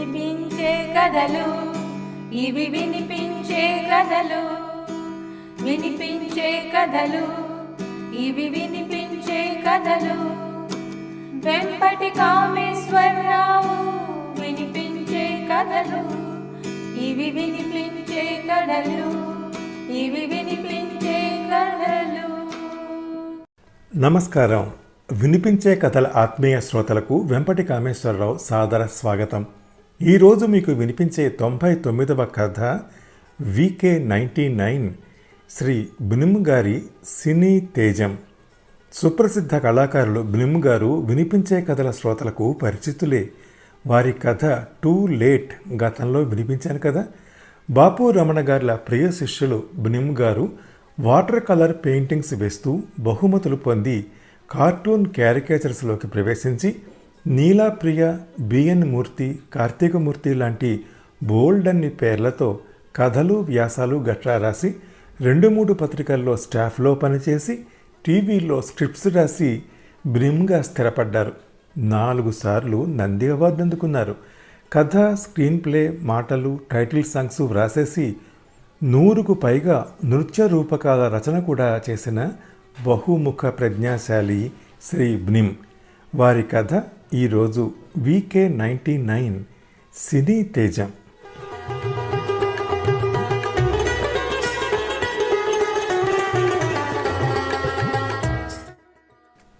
వినిపించే కథలు ఇవి వినిపించే కథలు వినిపించే కథలు ఇవి వినిపించే కథలు. వెంపటి కామేశ్వరరావు వినిపించే కథలు ఇవి వినిపించే కథలు ఇవి వినిపించే కథలు. నమస్కారం. వినిపించే కథల ఆత్మీయ శ్రోతలకు వెంపటి కామేశ్వరరావు సాదర స్వాగతం. ఈరోజు మీకు వినిపించే తొంభై తొమ్మిదవ కథ V K ninety nine Shri Bnim గారి సినీ తేజం. సుప్రసిద్ధ కళాకారులు బినుమ్ గారు వినిపించే కథల శ్రోతలకు పరిచితులే. వారి కథ టూ లేట్ గతంలో వినిపించాను కదా. బాపు రమణ గారిల ప్రియ శిష్యులు బినిమ్ గారు వాటర్ కలర్ పెయింటింగ్స్ వేస్తూ బహుమతులు పొంది కార్టూన్ క్యారికేచర్స్లోకి ప్రవేశించి నీలాప్రియ బిఎన్ మూర్తి కార్తీకమూర్తి లాంటి బోల్డ్ అన్ని పేర్లతో కథలు వ్యాసాలు గట్రా రాసి రెండు మూడు పత్రికల్లో స్టాఫ్లో పనిచేసి టీవీలో స్క్రిప్ట్స్ రాసి బ్రిమ్గా స్థిరపడ్డారు. నాలుగు సార్లు నంది అవార్డు అందుకున్నారు. కథ స్క్రీన్ ప్లే మాటలు టైటిల్ సాంగ్స్ వ్రాసేసి నూరుకు పైగా నృత్య రూపకాల రచన కూడా చేసిన బహుముఖ ప్రజ్ఞాశాలి శ్రీ బ్నిమ్. వారి కథ ఈరోజు V K ninety nine cine Teja.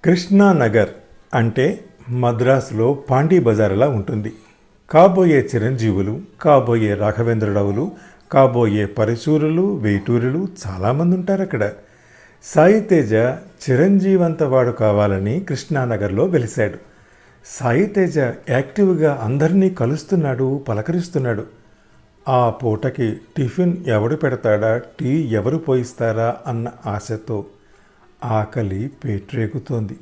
Krishnanagar అంటే మద్రాసులో పాండీ బజార్లా ఉంటుంది. కాబోయే చిరంజీవులు కాబోయే రాఘవేంద్రరావులు కాబోయే పరిచూరులు వేటూరులు చాలామంది ఉంటారు అక్కడ. సాయి తేజ చిరంజీవంత వాడు కావాలని కృష్ణానగర్లో వెలిశాడు. సాయితేజ యాక్టివ్గా అందరినీ కలుస్తున్నాడు పలకరిస్తున్నాడు. ఆ పూటకి టిఫిన్ ఎవడు పెడతాడా టీ ఎవరు పోయిస్తారా అన్న ఆశతో ఆకలి పేట్రేగుతోంది.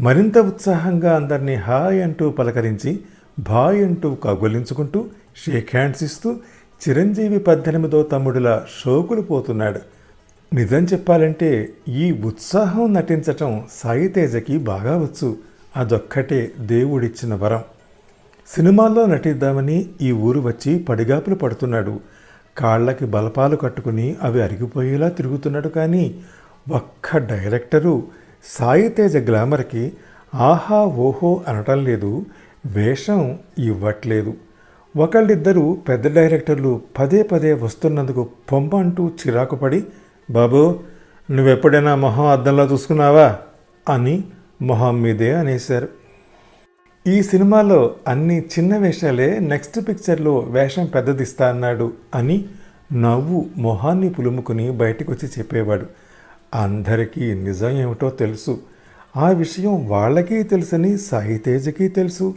మరింత ఉత్సాహంగా అందరినీ హాయ్ అంటూ పలకరించి బాయ్ అంటూ కగులించుకుంటూ షేక్ హ్యాండ్స్ ఇస్తూ చిరంజీవి పద్దెనిమిదో తమ్ముడిలా షోకులు పోతున్నాడు. నిజం చెప్పాలంటే ఈ ఉత్సాహం నటించటం సాయి తేజకి బాగా వచ్చు. అదొక్కటే దేవుడిచ్చిన వరం. సినిమాల్లో నటిద్దామని ఈ ఊరు వచ్చి పడిగాపులు పడుతున్నాడు. కాళ్ళకి బలపాలు కట్టుకుని అవి అరిగిపోయేలా తిరుగుతున్నాడు కానీ ఒక్క డైరెక్టరు సాయి తేజ గ్లామర్కి ఆహా ఓహో అనటం లేదు వేషం ఇవ్వట్లేదు. ఒకళ్ళిద్దరూ పెద్ద డైరెక్టర్లు పదే పదే వస్తున్నందుకు పొమ్మ అంటూ చిరాకు పడి బాబు నువ్వెప్పుడైనా మొహం అద్దంలో చూసుకున్నావా? అని మొహం మీదే అనేశారు. ఈ సినిమాలో అన్ని చిన్న వేషాలే నెక్స్ట్ పిక్చర్లో వేషం పెద్దదిస్తా అన్నాడు అని నవ్వు మొహాన్ని పులుముకుని బయటకు వచ్చి చెప్పేవాడు. అందరికీ నిజం ఏమిటో తెలుసు. ఆ విషయం వాళ్ళకి తెలుసని సాయితేజకి తెలుసు.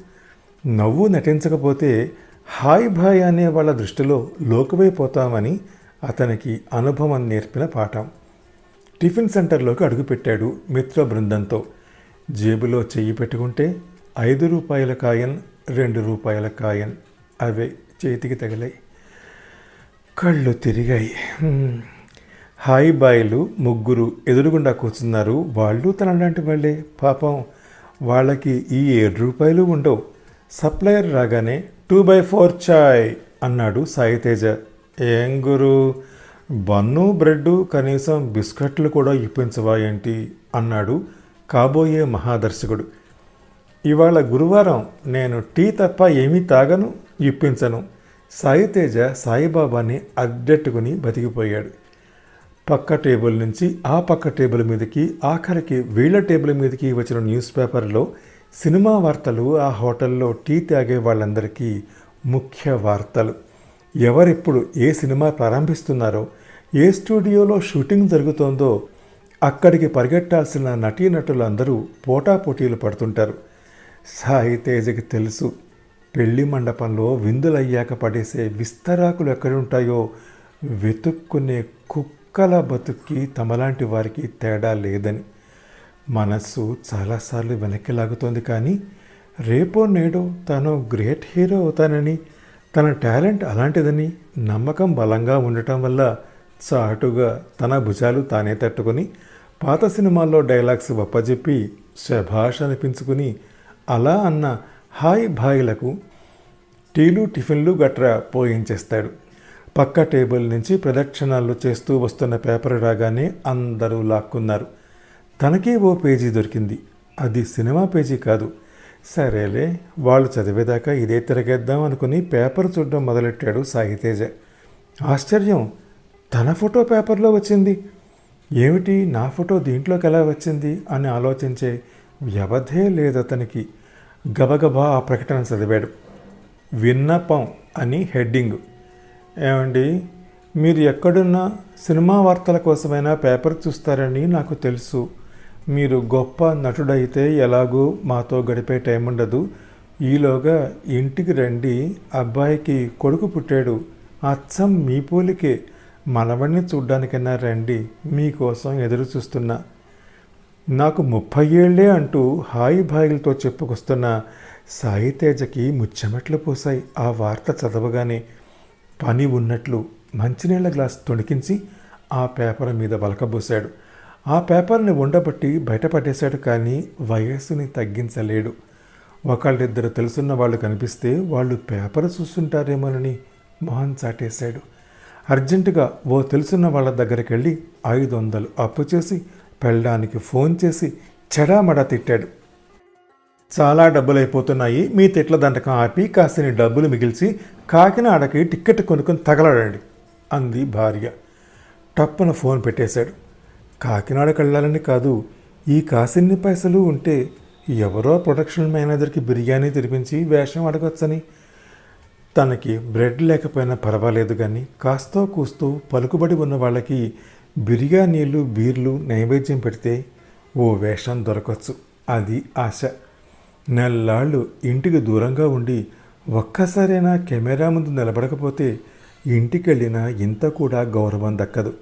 నవ్వు నటించకపోతే హాయ్ భాయ్ అనే వాళ్ళ దృష్టిలో లోకువైపోతామని అతనికి అనుభవం నేర్పిన పాఠం. టిఫిన్ సెంటర్లోకి అడుగుపెట్టాడు మిత్ర బృందంతో జేబులో చెయ్యి పెట్టుకుంటే ఐదు రూపాయల కాయన్ రెండు రూపాయల కాయన్. అవే చేతికి తగిలాయి. కళ్ళు తిరిగాయి. హాయి హాయ్ బాయ్లు ముగ్గురు ఎదురుగుండా కూర్చున్నారు. వాళ్ళు తనలాంటి వాళ్ళే. పాపం వాళ్ళకి ఈ ఏడు రూపాయలు ఉండవు. సప్లయర్ రాగానే టూ బై ఫోర్ చాయ్ అన్నాడు సాయితేజ. ఏం గురు? బన్ను బ్రెడ్ కనీసం బిస్కెట్లు కూడా ఇప్పించవా ఏంటి? అన్నాడు కాబోయే మహాదర్శకుడు. ఇవాళ గురువారం నేను టీ తప్ప ఏమీ తాగను ఇప్పించను. సాయితేజ సాయిబాబాని అడ్డెట్టుకుని బతికిపోయాడు. పక్క టేబుల్ నుంచి ఆ పక్క టేబుల్ మీదకి ఆఖరికి వీళ్ళ టేబుల్ మీదకి వచ్చిన న్యూస్ పేపర్లో సినిమా వార్తలు ఆ హోటల్లో టీ తాగే వాళ్ళందరికీ ముఖ్య వార్తలు. ఎవరెప్పుడు ఏ సినిమా ప్రారంభిస్తున్నారో ఏ స్టూడియోలో షూటింగ్ జరుగుతోందో అక్కడికి పరిగెట్టాల్సిన నటీనటులందరూ పోటాపోటీలు పడుతుంటారు. సాయి తేజకి తెలుసు పెళ్ళి మండపంలో విందులయ్యాక పడేసే విస్తరాకులు ఎక్కడుంటాయో వెతుక్కునే కుక్కల బతుక్కి తమలాంటి వారికి తేడా లేదని. మనస్సు చాలాసార్లు వెనక్కి లాగుతోంది కానీ రేపో నేడో తాను గ్రేట్ హీరో అవుతానని తన టాలెంట్ అలాంటిదని నమ్మకం బలంగా ఉండటం వల్ల చాటుగా తన భుజాలు తానే తట్టుకొని పాత సినిమాల్లో డైలాగ్స్ వప్పజెప్పి శభాష్ అనిపించుకుని అలా అన్న హాయ్ భాయ్లకు టీలు టిఫిన్లు గట్రా పోయించేస్తాడు. పక్క టేబుల్ నుంచి ప్రదక్షిణాలు చేస్తూ వస్తున్న పేపర్ రాగానే అందరూ లాక్కున్నారు. తనకే ఓ పేజీ దొరికింది. అది సినిమా పేజీ కాదు. సరేలే వాళ్ళు చదివేదాకా ఇదే తిరగేద్దాం అనుకుని పేపర్ చూడడం మొదలెట్టాడు సాయితేజ ఆశ్చర్యం తన ఫోటో పేపర్లో వచ్చింది. ఏమిటి నా ఫోటో దీంట్లోకి ఎలా వచ్చింది అని ఆలోచించే వ్యవధే లేదతనికి. గబగబా ఆ ప్రకటన చదివాడు. విన్నపం అని హెడ్డింగ్. ఏమండి మీరు ఎక్కడున్నా సినిమా వార్తల కోసమైనా పేపర్ చూస్తారని నాకు తెలుసు. మీరు గొప్ప నటుడైతే ఎలాగూ మాతో గడిపే టైం ఉండదు. ఈలోగా ఇంటికి రండి అబ్బాయికి కొడుకు పుట్టాడు. అచ్చం మీ పోలికే. మనవణ్ణి చూడ్డానికైనా రండి మీకోసం ఎదురు చూస్తున్నా నాకు ముప్పై ఏళ్ళే అంటూ హాయి భాయిలతో చెప్పుకొస్తున్న సాయి తేజకి ముచ్చెమట్లు పోసాయి ఆ వార్త చదవగానే. పని ఉన్నట్లు మంచినీళ్ళ గ్లాస్ తొణికించి ఆ పేపర్ మీద వలకబోశాడు. ఆ పేపర్ని ఉండబట్టి బయటపడేశాడు కానీ వయస్సుని తగ్గించలేడు. ఒకళ్ళిద్దరు తెలుసున్న వాళ్ళు కనిపిస్తే వాళ్ళు పేపర్ చూస్తుంటారేమోనని మొహం చాటేశాడు. అర్జెంటుగా ఓ తెలుసున్న వాళ్ళ దగ్గరికి వెళ్ళి ఐదు వందలు అప్పు చేసి పెళ్ళడానికి ఫోన్ చేసి చెడామడా తిట్టాడు. చాలా డబ్బులు అయిపోతున్నాయి మీ తిట్ల దండకం ఆపి కాసిని డబ్బులు మిగిల్చి కాకినాడకి టిక్కెట్ కొనుక్కొని తగలడండి అంది భార్య. టప్పున ఫోన్ పెట్టేశాడు. కాకినాడకి వెళ్ళాలని కాదు ఈ కాసిన్ని పైసలు ఉంటే ఎవరో ప్రొడక్షన్ మేనేజర్కి బిర్యానీ తినిపించి వేషం అడగొచ్చని తనకి బ్రెడ్ లేకపోయినా పర్వాలేదు కానీ కాస్తో కూస్తూ పలుకుబడి ఉన్న వాళ్ళకి బిర్యానీలు బీర్లు నైవేద్యం పెడితే ఓ వేషం దొరకచ్చు. అది ఆశ. నెల్లాళ్ళు ఇంటికి దూరంగా ఉండి ఒక్కసారైనా కెమెరా ముందు నిలబడకపోతే ఇంటికెళ్ళినా ఇంత కూడా గౌరవం దక్కదు.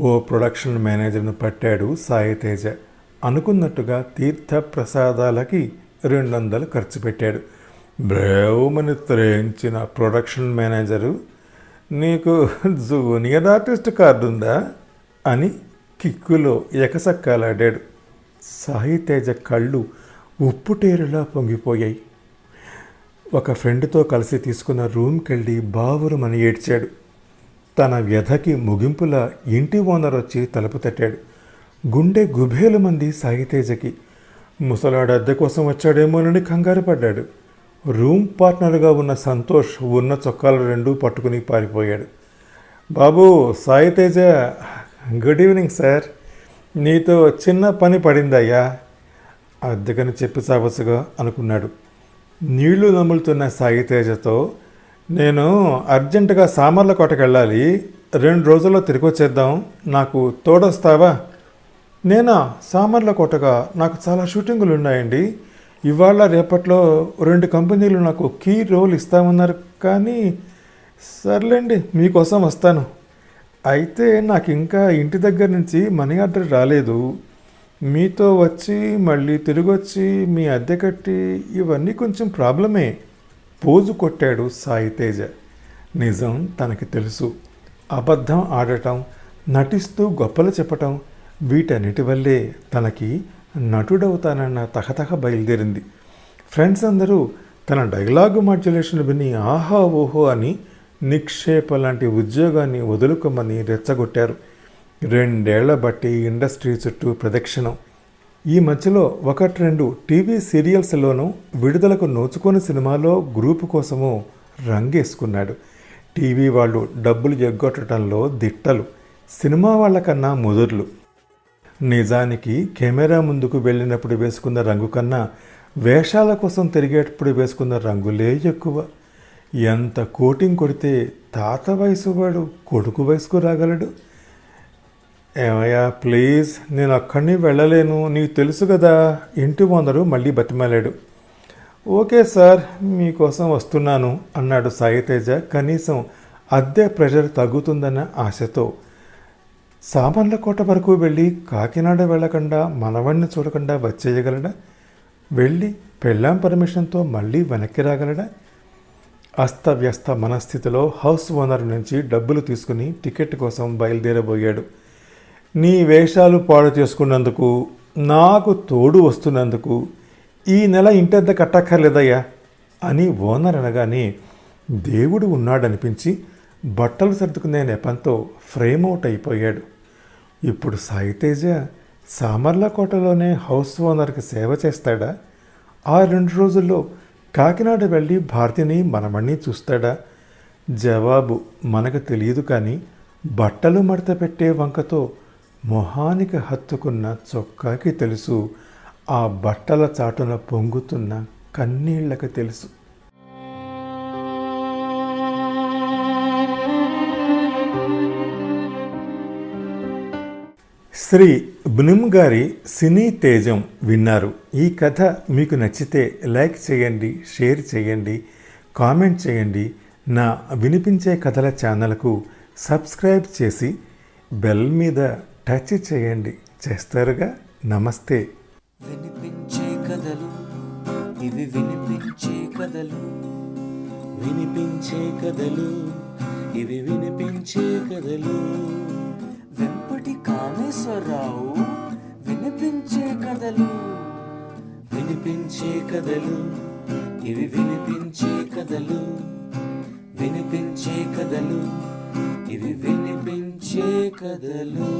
ఓ ప్రొడక్షన్ మేనేజర్ను పట్టాడు సాయి తేజ. అనుకున్నట్టుగా తీర్థ ప్రసాదాలకి రెండు వందలు ఖర్చు పెట్టాడు. బ్రేవమని త్రేయించిన ప్రొడక్షన్ మేనేజరు నీకు జూనియర్ ఆర్టిస్ట్ కార్డు ఉందా అని కిక్కులో ఎకసక్కాలాడాడు సాయితేజ కళ్ళు కళ్ళు ఉప్పుటేరులా పొంగిపోయాయి. ఒక ఫ్రెండ్తో కలిసి తీసుకున్న రూమ్కి వెళ్ళి ఏడ్చాడు. తన వ్యధకి ముగింపులా ఇంటి ఓనర్ వచ్చి తలుపు తట్టాడు. గుండె గుబేలు మంది సాయితేజకి ముసలాడు అద్దె కోసం వచ్చాడేమోనని కంగారు పడ్డాడు రూమ్ పార్ట్నర్గా ఉన్న సంతోష్ ఉన్న చొక్కాలు రెండూ పట్టుకుని పారిపోయాడు. బాబు సాయితేజ గుడ్ ఈవినింగ్ సార్. నీతో చిన్న పని పడిందయ్యా. అద్దెకని చెప్పి చావచ్చుగా అనుకున్నాడు. నీళ్ళు నములుతున్న సాయి తేజతో నేను అర్జెంటుగా సామర్లకోటకి వెళ్ళాలి రెండు రోజుల్లో తిరిగి వచ్చేద్దాం నాకు తోడొస్తావా? నేనా? సామర్లకోటగా నాకు చాలా షూటింగులు ఉన్నాయండి ఇవాళ రేపట్లో రెండు కంపెనీలు నాకు కీ రోల్ ఇస్తామన్నారు కానీ సర్లేండి మీకోసం వస్తాను. అయితే నాకు ఇంకా ఇంటి దగ్గర నుంచి మనీ ఆర్డర్ రాలేదు. మీతో వచ్చి మళ్ళీ తిరిగి వచ్చి మీ అద్దె కట్టి ఇవన్నీ కొంచెం ప్రాబ్లమే. పోజు కొట్టాడు సాయి తేజ. నిజం తనకి తెలుసు. అబద్ధం ఆడటం నటిస్తూ గొప్పలు చెప్పటం వీటన్నిటి వల్లే తనకి నటుడవుతానన్న తహతహ బయలుదేరింది. ఫ్రెండ్స్ అందరూ తన డైలాగు మాడ్యులేషన్ విని ఆహా ఓహో అని నిక్షేప లాంటి ఉద్యోగాన్ని వదులుకోమని రెచ్చగొట్టారు. రెండేళ్ళ బట్టి ఇండస్ట్రీ చుట్టూ ప్రదక్షిణం. ఈ మధ్యలో ఒకటి రెండు టీవీ సీరియల్స్లోనూ విడుదలకు నోచుకొని సినిమాలో గ్రూపు కోసము రంగేసుకున్నాడు. టీవీ వాళ్ళు డబ్బులు ఎగ్గొట్టడంలో దిట్టలు. సినిమా వాళ్ళకన్నా ముదుర్లు. నిజానికి కెమెరా ముందుకు వెళ్ళినప్పుడు వేసుకున్న రంగు కన్నా వేషాల కోసం తిరిగేటప్పుడు వేసుకున్న రంగులే ఎక్కువ. ఎంత కోటింగ్ కొడితే తాత వయసు వాడు కొడుకు వయసుకు రాగలడు. ఏమయ్యా ప్లీజ్ నేను అక్కడిని వెళ్ళలేను. నీకు తెలుసు కదా ఇంటి వందరు మళ్ళీ బతిమాలాడు. ఓకే సార్ మీకోసం వస్తున్నాను అన్నాడు సాయితేజ కనీసం అద్దె ప్రెషర్ తగ్గుతుందన్న ఆశతో. సామర్లకోట వరకు వెళ్ళి కాకినాడ వెళ్ళకుండా మనవణ్ణి చూడకుండా వచ్చేయగలడా? వెళ్ళి పెళ్ళాం పర్మిషన్తో మళ్ళీ వెనక్కి రాగలడా? అస్తవ్యస్త మనస్థితిలో హౌస్ ఓనర్ నుంచి డబ్బులు తీసుకుని టికెట్ కోసం బయలుదేరబోయాడు. నీ వేషాలు పాడు చేసుకున్నందుకు నాకు తోడు వస్తున్నందుకు ఈ నెల ఇంటెద్ద కట్టక్కర్లేదయ్యా అని ఓనర్ అనగానే దేవుడు ఉన్నాడనిపించి బట్టలు సర్దుకునే నెపంతో ఫ్రేమ్ అవుట్ అయిపోయాడు. ఇప్పుడు సాయితేజ సామర్లకోటలోనే హౌస్ ఓనర్కి సేవ చేస్తాడా? ఆ రెండు రోజుల్లో కాకినాడ వెళ్ళి భారతిని మనమణ్ణి చూస్తాడా? జవాబు మనకు తెలియదు కానీ బట్టలు మడత పెట్టే వంకతో మొహానికి హత్తుకున్న చొక్కాకి తెలుసు ఆ బట్టల చాటున పొంగుతున్న కన్నీళ్ళకు తెలుసు. శ్రీ బ్నిమ్ గారి సినీ తేజం విన్నారు. ఈ కథ మీకు నచ్చితే లైక్ చేయండి షేర్ చేయండి కామెంట్ చేయండి. నా వినిపించే కథల ఛానల్కు సబ్స్క్రైబ్ చేసి బెల్ మీద టచ్ చేయండి. చేస్తారుగా? నమస్తే. వినిపించే కథలు ఇవి వినిపించే కథలు. వినిపించే కథలు ఇవి వినిపించే కథలు. రామేశ్వరరావు వినిపించే కథలు వినిపించే కథలు ఇవి వినిపించే కథలు వినిపించే కథలు ఇవి వినిపించే కథలు.